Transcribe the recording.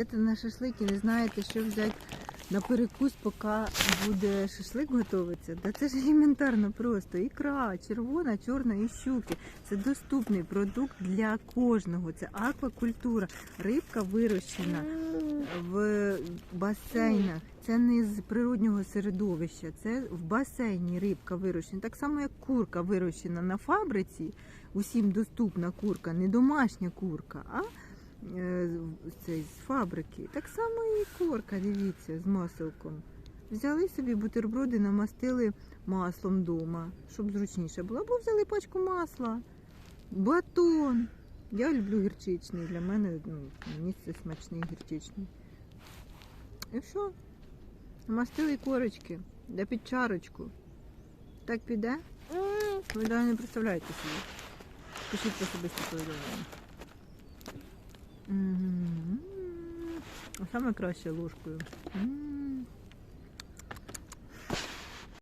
Йдете на шашлик і не знаєте, що взяти на перекус, поки буде шашлик готуватися. Да це ж елементарно просто. Ікра, червона, чорна і щуки. Це доступний продукт для кожного. Це аквакультура. Рибка вирощена в басейнах. Це не з природнього середовища, це в басейні рибка вирощена. Так само, як курка вирощена на фабриці, усім доступна курка, не домашня курка, а е, цей, з фабрики. Так само і курка, дивіться, з маселком. Взяли собі бутерброди, намастили маслом вдома, щоб зручніше було. Або взяли пачку масла, батон. Я люблю гірчичний. Для мене ну, мені це смачний гірчичний. І все. Намастили корочки, да під чарочку. Так піде? Ви навіть не представляєте собі. Пишіть по особисті повідомлення. Саме краще ложкою. М.